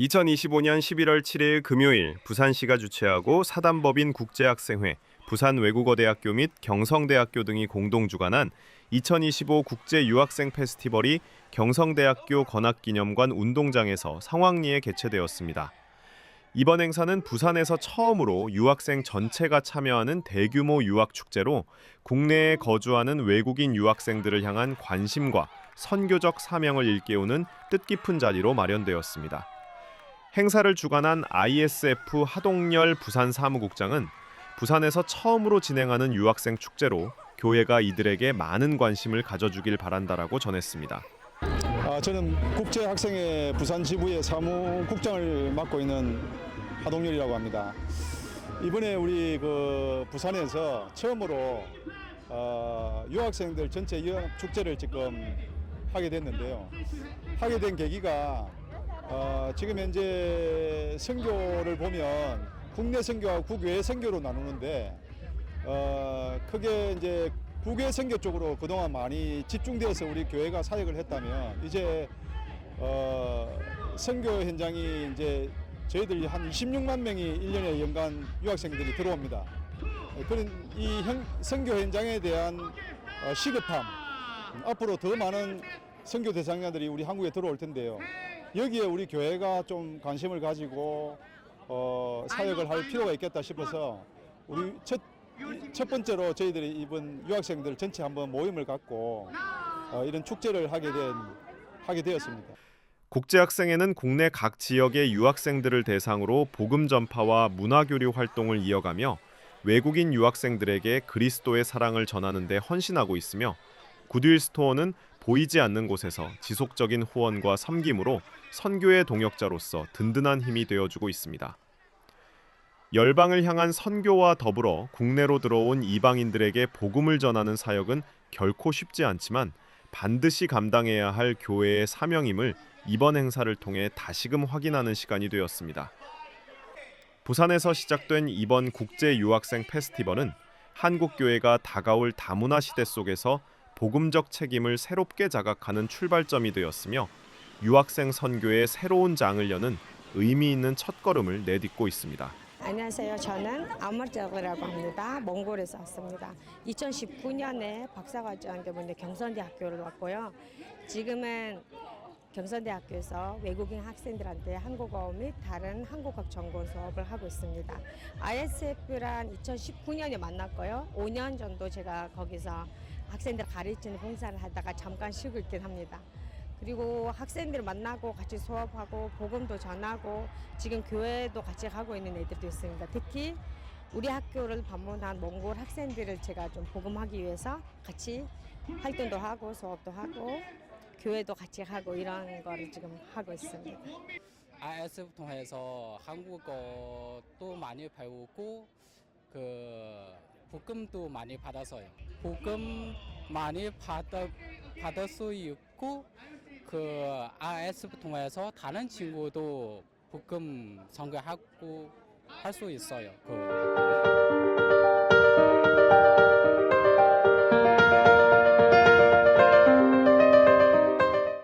2025년 11월 7일 금요일 부산시가 주최하고 사단법인 국제학생회, 부산외국어대학교 및 경성대학교 등이 공동 주관한 2025 국제 유학생 페스티벌이 경성대학교 건학기념관 운동장에서 상황리에 개최되었습니다. 이번 행사는 부산에서 처음으로 유학생 전체가 참여하는 대규모 유학 축제로 국내에 거주하는 외국인 유학생들을 향한 관심과 선교적 사명을 일깨우는 뜻깊은 자리로 마련되었습니다. 행사를 주관한 ISF 하동열 부산 사무국장은 부산에서 처음으로 진행하는 유학생 축제로 교회가 이들에게 많은 관심을 가져주길 바란다라고 전했습니다. 아, 저는 국제학생회 부산 지부의 사무국장을 맡고 있는 하동열이라고 합니다. 이번에 우리 그 부산에서 처음으로 어, 유학생들 전체 유학 축제를 지금 하게 됐는데요. 하게 된 계기가 어, 지금 현재 선교를 보면 국내 선교와 국외 선교로 나누는데 어, 크게 이제 국외 선교 쪽으로 그동안 많이 집중되어서 우리 교회가 사역을 했다면 이제 어, 선교 현장이 이제 저희들이 한 26만 명이 1년에 연간 유학생들이 들어옵니다. 그런 이 현, 선교 현장에 대한 어, 시급함 앞으로 더 많은 선교 대상자들이 우리 한국에 들어올 텐데요. 여기에 우리 교회가 좀 관심을 가지고 어, 사역을 할 필요가 있겠다 싶어서 우리 첫, 첫 번째로 저희들이 이번 유학생들 전체 한번 모임을 갖고 어, 이런 축제를 하게 된 하게 되었습니다. 국제학생회는 국내 각 지역의 유학생들을 대상으로 복음 전파와 문화 교류 활동을 이어가며 외국인 유학생들에게 그리스도의 사랑을 전하는 데 헌신하고 있으며 구드윌 스토어는 보이지 않는 곳에서 지속적인 후원과 섬김으로 선교의 동역자로서 든든한 힘이 되어주고 있습니다. 열방을 향한 선교와 더불어 국내로 들어온 이방인들에게 복음을 전하는 사역은 결코 쉽지 않지만 반드시 감당해야 할 교회의 사명임을 이번 행사를 통해 다시금 확인하는 시간이 되었습니다. 부산에서 시작된 이번 국제 유학생 페스티벌은 한국 교회가 다가올 다문화 시대 속에서 복음적 책임을 새롭게 자각하는 출발점이 되었으며 유학생 선교의 새로운 장을 여는 의미 있는 첫걸음을 내딛고 있습니다. 안녕하세요. 저는 아머르자그라고 합니다. 몽골에서 왔습니다. 2019년에 박사과정 때문에 경선대 학교를 왔고요. 지금은 경선대학교에서 외국인 학생들한테 한국어 및 다른 한국학 전공 수업을 하고 있습니다. ISF란 2019년에 만났고요. 5년 정도 제가 거기서 학생들 가르치는 봉사를 하다가 잠깐 쉬고 있긴 합니다. 그리고 학생들 만나고 같이 수업하고 복음도 전하고 지금 교회도 같이 가고 있는 애들도 있습니다. 특히 우리 학교를 방문한 몽골 학생들을 제가 좀 복음하기 위해서 같이 활동도 하고 수업도 하고 교회도 같이 하고 이런 거를 지금 하고 있습니다. ISF 통해서 한국어도 많이 배우고 그 복음도 많이 받았어요. 복음 많이 받아 받을 수 있고 그 ISF 통해서 다른 친구도 복음 선교하고 할 수 있어요. 그